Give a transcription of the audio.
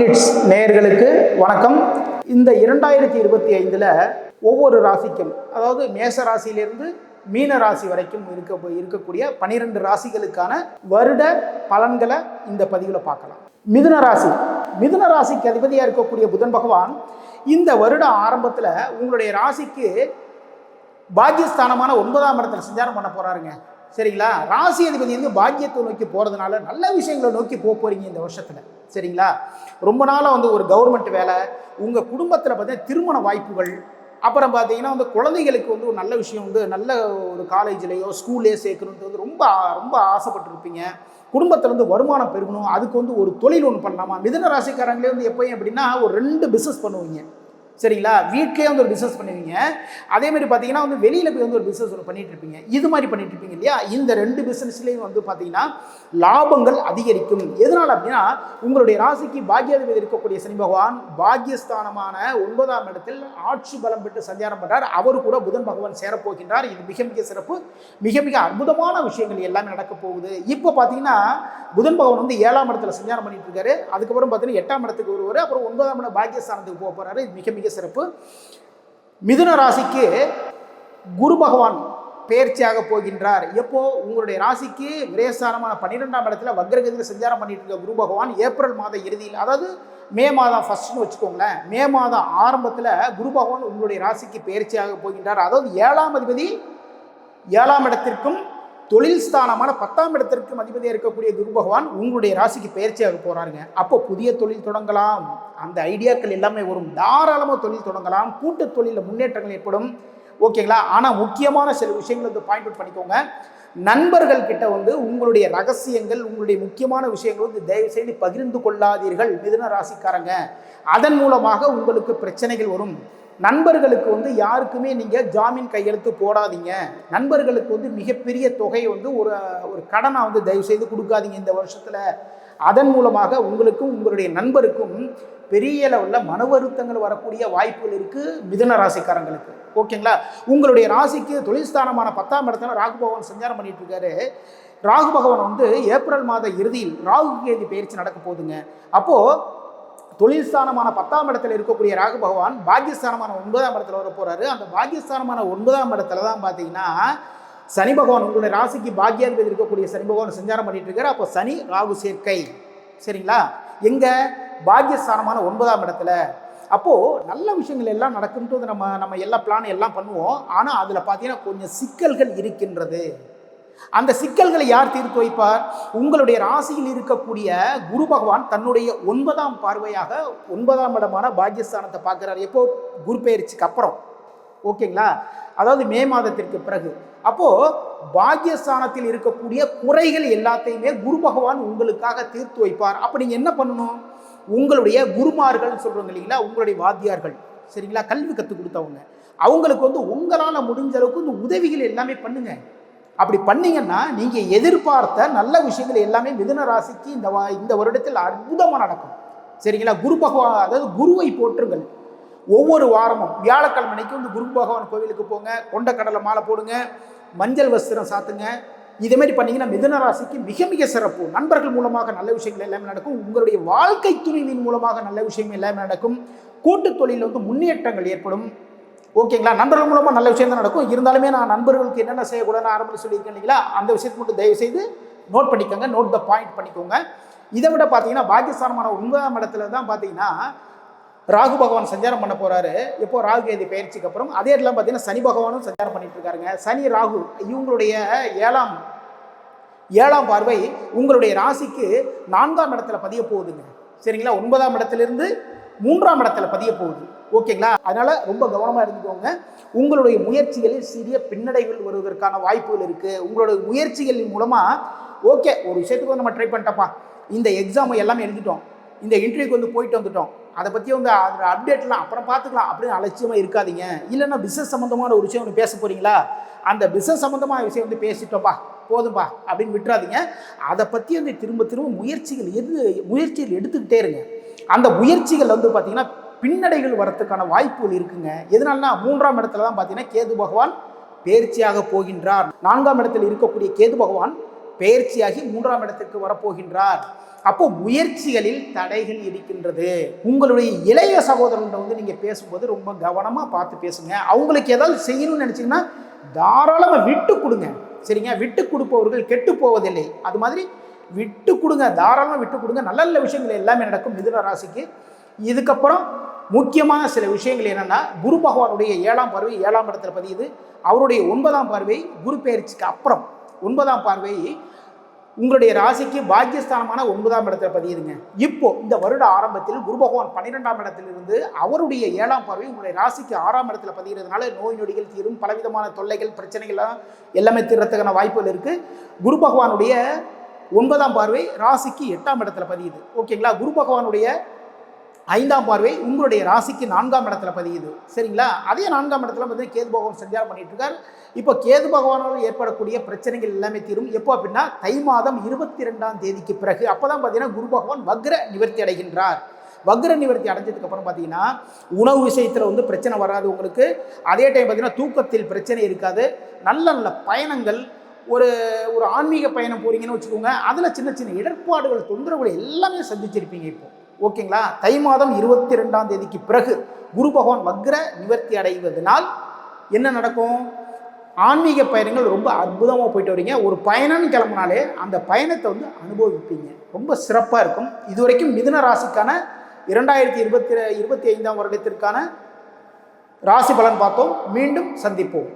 Leads நேயர்களுக்கு வணக்கம். இந்த இரண்டாயிரத்தி இருபத்தி ஐந்தில் ஒவ்வொரு ராசிக்கும் அதாவது மேச ராசியிலிருந்து மீன ராசி வரைக்கும் இருக்க இருக்கக்கூடிய பனிரெண்டு ராசிகளுக்கான வருட பலன்களை இந்த பதிவில் பார்க்கலாம். மிதுன ராசி. மிதுன ராசிக்கு அதிபதியாக இருக்கக்கூடிய புதன் பகவான் இந்த வருட ஆரம்பத்தில் உங்களுடைய ராசிக்கு பாக்கியஸ்தானமான ஒன்பதாம் இடத்துல சஞ்சாரம் பண்ண போகிறாருங்க சரிங்களா? ராசி அதிபதி வந்து பாக்கியத்தை நோக்கி போகிறதுனால நல்ல விஷயங்களை நோக்கி போக போகிறீங்க இந்த வருஷத்தில். சரிங்களா? ரொம்ப நாளாக வந்து ஒரு கவர்மெண்ட் வேலை உங்கள் குடும்பத்தில் பார்த்தீங்கன்னா திருமண வாய்ப்புகள் அப்புறம் பார்த்தீங்கன்னா வந்து குழந்தைகளுக்கு வந்து ஒரு நல்ல விஷயம் வந்து நல்ல ஒரு காலேஜ்லேயோ ஸ்கூல்லையோ சேர்க்கணுன்ட்டு வந்து ரொம்ப ரொம்ப ஆசைப்பட்டிருப்பீங்க. குடும்பத்தில் வந்து வருமானம் பெருகணும். அதுக்கு வந்து ஒரு தொழில் ஒன்று பண்ணலாமா? மிதன ராசிக்காரங்களே வந்து எப்போயும் எப்படின்னா ஒரு ரெண்டு பிஸ்னஸ் பண்ணுவீங்க. சரிங்களா? வீட்லேயே வந்து ஒரு பிஸ்னஸ் பண்ணுவீங்க. அதே மாதிரி பார்த்தீங்கன்னா வந்து வெளியில் போய் வந்து ஒரு பிஸ்னஸ் ஒன்று பண்ணிட்டு இருப்பீங்க. இது மாதிரி பண்ணிட்டு இருப்பீங்க இல்லையா? இந்த ரெண்டு பிஸ்னஸ்லேயும் வந்து பார்த்தீங்கன்னா லாபங்கள் அதிகரிக்கும். எதனால் அப்படின்னா உங்களுடைய ராசிக்கு பாக்கியாதிபதி இருக்கக்கூடிய சனி பகவான் பாக்கியஸ்தானமான ஒன்பதாம் இடத்தில் ஆட்சி பலம் பெற்று சஞ்சாரம் பண்ணுறார் அவர் கூட புதன் பகவான் சேரப்போகின்றார். இது மிக மிக சிறப்பு. மிக மிக அற்புதமான விஷயங்கள் எல்லாமே நடக்க போகுது. இப்போ பார்த்தீங்கன்னா புதன் பகவான் வந்து ஏழாம் இடத்துல சஞ்சாரம் பண்ணிட்டு இருக்காரு. அதுக்கப்புறம் பார்த்தீங்கன்னா எட்டாம் இடத்துக்கு வருவார். அப்புறம் ஒன்பதாம் இடம் பாக்கியஸ்தானத்துக்கு போக போகிறாரு மிக மிக சிறப்பு. மிதுன ராசிக்கு குரு பகவான் பெயர்ச்சியாக போகின்றார். எப்போ? உங்களுடைய ராசிக்கு விரேசாரமான பன்னிரெண்டாம் இடத்துல வக்ரகதியில் சஞ்சாரம் பண்ணிட்டு இருக்க குரு பகவான் ஏப்ரல் மாத இறுதியில் அதாவது மே மாதம் ஃபர்ஸ்ட்னு வச்சுக்கோங்களேன். மே மாதம் ஆரம்பத்தில் குரு பகவான் உங்களுடைய ராசிக்கு பெயர்ச்சியாக போகின்றார். அதாவது ஏழாம் அதிபதி ஏழாம் இடத்திற்கும் தொழில் ஸ்தானமான பத்தாம் இடத்திற்கு அதிபதியாக இருக்கக்கூடிய குரு பகவான் உங்களுடைய ராசிக்கு பயிற்சியாக போறாருங்க. அப்போ புதிய தொழில் தொடங்கலாம். அந்த ஐடியாக்கள் எல்லாமே வரும். தாராளமாக தொழில் தொடங்கலாம். கூட்டு தொழிலில் முன்னேற்றங்கள் ஏற்படும். ஓகேங்களா ஆனால் முக்கியமான சில விஷயங்கள் வந்து பாயிண்ட் அவுட் பண்ணிக்கோங்க. நண்பர்கள் கிட்ட வந்து உங்களுடைய ரகசியங்கள் உங்களுடைய முக்கியமான விஷயங்கள் வந்து தயவு செய்து பகிர்ந்து கொள்ளாதீர்கள். மிதுன ராசிக்காரங்க. அதன் மூலமாக உங்களுக்கு பிரச்சனைகள் வரும். நண்பர்களுக்கு வந்து யாருக்குமே நீங்கள் ஜாமீன் கையெழுத்து போடாதீங்க. நண்பர்களுக்கு வந்து மிகப்பெரிய தொகை வந்து ஒரு ஒரு கடனை வந்து தயவு செய்து கொடுக்காதீங்க இந்த வருஷத்தில். அதன் மூலமாக உங்களுக்கும் உங்களுடைய நண்பருக்கும் பெரிய லெவலில் மன வருத்தங்கள் வரக்கூடிய வாய்ப்புகள் இருக்குது மிதுன ராசிக்காரங்களுக்கு. ஓகேங்களா? உங்களுடைய ராசிக்கு தொழில்ஸ்தானமான பத்தாம் இடத்துல ராகு பகவான் சஞ்சாரம் பண்ணிட்டு இருக்காரு. ராகு பகவான் வந்து ஏப்ரல் மாத இறுதியில் ராகு கேதி பயிற்சி நடக்க போகுதுங்க. அப்போது தொழில் ஸ்தானமான பத்தாம் இடத்துல இருக்கக்கூடிய ராகு பகவான் பாக்கியஸ்தானமான ஒன்பதாம் இடத்துல வர போறாரு. அந்த பாக்கியஸ்தானமான ஒன்பதாம் இடத்துல தான் பார்த்தீங்கன்னா சனி பகவான் உங்களுடைய ராசிக்கு பாக்கியாதிபதி இருக்கக்கூடிய சனி பகவான் சஞ்சாரம் பண்ணிட்டு இருக்காரு. அப்போ சனி ராகு சேர்க்கை. சரிங்களா? எங்க? பாக்கியஸ்தானமான ஒன்பதாம் இடத்துல. அப்போ நல்ல விஷயங்கள் எல்லாம் நடக்குன்றது நம்ம நம்ம எல்லா பிளான் எல்லாம் பண்ணுவோம். ஆனால் அதில் பார்த்தீங்கன்னா கொஞ்சம் சிக்கல்கள் இருக்கின்றது. அந்த சிக்கல்களை யார் தீர்த்து வைப்பார்? உங்களுடைய ராசியில் இருக்கக்கூடிய குரு பகவான் தன்னுடைய ஒன்பதாம் பார்வையாக ஒன்பதாம் இடமான பாக்கியஸ்தானத்தை பார்க்குறாரு. எப்போ? குரு பயிற்சிக்கு அப்புறம். ஓகேங்களா? அதாவது மே மாதத்திற்கு பிறகு. அப்போது பாக்கியஸ்தானத்தில் இருக்கக்கூடிய குறைகள் எல்லாத்தையுமே குரு பகவான் உங்களுக்காக தீர்த்து வைப்பார். அப்போ நீங்கள் என்ன பண்ணணும்? உங்களுடைய குருமார்கள் சொல்றாங்க இல்லைங்களா? உங்களுடைய வாத்தியார்கள். சரிங்களா? கல்வி கற்றுக் கொடுத்தவங்க. அவங்களுக்கு வந்து உங்களால் முடிஞ்ச அளவுக்கு இந்த உதவிகள் எல்லாமே பண்ணுங்கள் அப்படி பண்ணீங்கன்னா நீங்கள் எதிர்பார்த்த நல்ல விஷயங்கள் எல்லாமே மிதுன ராசிக்கு இந்த வா இந்த வருடத்தில் அற்புதமாக நடக்கும். சரிங்களா? குரு பகவான் அதாவது குருவை போற்றுங்கள். ஒவ்வொரு வாரமும் வியாழக்கிழமைக்கு வந்து குரு பகவான் கோவிலுக்கு போங்க கொண்டக்கடலை மாலை போடுங்க மஞ்சள் வஸ்திரம் சாத்துங்க. இதே மாதிரி மிதுன ராசிக்கு மிக மிக சிறப்பு. நண்பர்கள் மூலமாக நல்ல விஷயங்கள் எல்லாமே நடக்கும். உங்களுடைய வாழ்க்கை துணிவின் மூலமாக நல்ல விஷயங்கள் எல்லாமே நடக்கும். கூட்டுத் தொழிலில் வந்து முன்னேற்றங்கள் ஏற்படும். ஓகேங்களா? நண்பர்கள் மூலமாக நல்ல விஷயம் தான் நடக்கும். இருந்தாலுமே நான் நண்பர்களுக்கு என்னென்ன செய்யக்கூடாதுன்னு ஆரம்பத்தில் சொல்லியிருக்கேன் இல்லைங்களா? அந்த விஷயத்தை மட்டும் தயவு செய்து நோட் பண்ணிக்கோங்க. நோட் த பாயிண்ட் பண்ணிக்கோங்க. இதை விட பார்த்தீங்கன்னா பாக்கியஸ்தானமான ஒன்பதாம் இடத்துல தான் பார்த்தீங்கன்னா ராகு பகவான் சஞ்சாரம் பண்ண போகிறாரு எப்போ ராகு கேதி பயிற்சிக்கு அப்புறம் அதே இடத்துல பார்த்தீங்கன்னா சனி பகவானும் சஞ்சாரம் பண்ணிட்டு இருக்காருங்க. சனி ராகு இவங்களுடைய ஏழாம் ஏழாம் பார்வை உங்களுடைய ராசிக்கு நான்காம் இடத்துல பதிய போகுதுங்க. சரிங்களா? ஒன்பதாம் இடத்துலேருந்து மூன்றாம் இடத்துல பதிய போகுது. ஓகேங்களா அதனால ரொம்ப கவனமா இருந்துக்கோங்க. உங்களுடைய முயற்சிகளில் சிறிய பின்னடைவுகள் வருவதற்கான வாய்ப்புகள் இருக்கு. உங்களுடைய முயற்சிகளின் மூலமா ஓகே ஒரு விஷயத்துக்கு வந்து நம்ம ட்ரை பண்ணிட்டப்பா இந்த எக்ஸாம் எல்லாமே எழுதிட்டோம். இந்த இன்டர்வியூக்கு வந்து போயிட்டு வந்துட்டோம். அதை பற்றி வந்து அதில் அப்டேட்லாம் அப்புறம் பார்த்துக்கலாம் அப்படின்னு அலட்சியமாக இருக்காதீங்க. இல்லைன்னா பிஸ்னஸ் சம்மந்தமான ஒரு விஷயம் ஒன்று பேச போகிறீங்களா அந்த பிஸ்னஸ் சம்மந்தமான விஷயம் வந்து பேசிட்டோப்பா போதும்பா அப்படின்னு விட்டுறாதீங்க. அதை பற்றி வந்து திரும்ப திரும்ப முயற்சிகள் எது முயற்சிகள் எடுத்துக்கிட்டே இருங்க. அந்த முயற்சிகள் வந்து பார்த்திங்கன்னா பின்னடைகள் வரத்துக்கான வாய்ப்புகள் இருக்குங்க. எதனால்னா மூன்றாம் இடத்துல தான் பார்த்தீங்கன்னா கேது பகவான் பயிற்சியாக போகின்றார். நான்காம் இடத்தில் இருக்கக்கூடிய கேது பகவான் பயிற்சியாகி மூன்றாம் இடத்திற்கு வரப்போகின்றார். அப்போ முயற்சிகளில் தடைகள் இருக்கின்றது. உங்களுடைய இளைய சகோதரன்கிட்ட வந்து நீங்கள் பேசும்போது ரொம்ப கவனமாக பார்த்து பேசுங்க. அவங்களுக்கு ஏதாவது செய்யணும்னு நினச்சிங்கன்னா தாராளமாக விட்டு கொடுங்க. சரிங்க? விட்டு கொடுப்பவர்கள் கெட்டு போவதில்லை. அது மாதிரி விட்டு கொடுங்க தாராளமாக விட்டு கொடுங்க. நல்ல நல்ல விஷயங்கள் எல்லாமே நடக்கும் மிதுன ராசிக்கு. இதுக்கப்புறம் முக்கியமான சில விஷயங்கள் என்னென்னா குரு பகவானுடைய ஏழாம் பார்வை ஏழாம் இடத்துல பதியுது. அவருடைய ஒன்பதாம் பார்வை குரு பயிற்சிக்கு அப்புறம் ஒன்பதாம் பார்வை உங்களுடைய ராசிக்கு பாக்கியஸ்தானமான ஒன்பதாம் இடத்துல பதியுதுங்க. இப்போ இந்த வருட ஆரம்பத்தில் குரு பகவான் பன்னிரெண்டாம் இடத்திலிருந்து அவருடைய ஏழாம் பார்வை உங்களுடைய ராசிக்கு ஆறாம் இடத்துல பதிகிறதுனால நோய் நொடிகள் தீரும் பலவிதமான தொல்லைகள் பிரச்சனைகள்லாம் எல்லாமே தீர்றதுக்கான வாய்ப்புகள் இருக்குது குரு பகவானுடைய ஒன்பதாம் பார்வை ராசிக்கு எட்டாம் இடத்துல பதியுது. ஓகேங்களா? குரு பகவானுடைய ஐந்தாம் பார்வை உங்களுடைய ராசிக்கு நான்காம் இடத்துல பதியுது. சரிங்களா? அதே நான்காம் இடத்துல வந்து கேது பகவான் சஞ்சாரம் பண்ணிட்டு இருக்கார் இப்போ கேது பகவானால் ஏற்படக்கூடிய பிரச்சனைகள் எல்லாமே தீரும். எப்போ அப்படின்னா தை மாதம் இருபத்தி ரெண்டாம் தேதிக்கு பிறகு. அப்போ தான் பார்த்தீங்கன்னா குரு பகவான் வக்ர நிவர்த்தி அடைகின்றார். வக்ர நிவர்த்தி அடைஞ்சதுக்கப்புறம் பார்த்தீங்கன்னா உணவு விஷயத்தில் வந்து பிரச்சனை வராது உங்களுக்கு. அதே டைம் பார்த்தீங்கன்னா தூக்கத்தில் பிரச்சனை இருக்காது. நல்ல நல்ல பயணங்கள் ஒரு ஒரு ஆன்மீக பயணம் போகிறீங்கன்னு வச்சுக்கோங்க அதில் சின்ன சின்ன இடர்பாடுகள் தொந்தரவுகள் எல்லாமே சந்திச்சிருப்பீங்க இப்போ. ஓகேங்களா? தை மாதம் இருபத்தி ரெண்டாம் தேதிக்கு பிறகு குரு பகவான் வக்ர நிவர்த்தி அடைவதனால் என்ன நடக்கும்? ஆன்மீக பயணங்கள் ரொம்ப அற்புதமாக போயிட்டு வரீங்க. ஒரு பயணம்னு கிளம்புனாலே அந்த பயணத்தை வந்து அனுபவிப்பீங்க. ரொம்ப சிறப்பாக இருக்கும். இதுவரைக்கும் மிதுன ராசிக்கான இரண்டாயிரத்தி இருபத்தி இருபத்தி ஐந்தாம் வருடத்திற்கான ராசி பலன் பார்த்தோம். மீண்டும் சந்திப்போம்.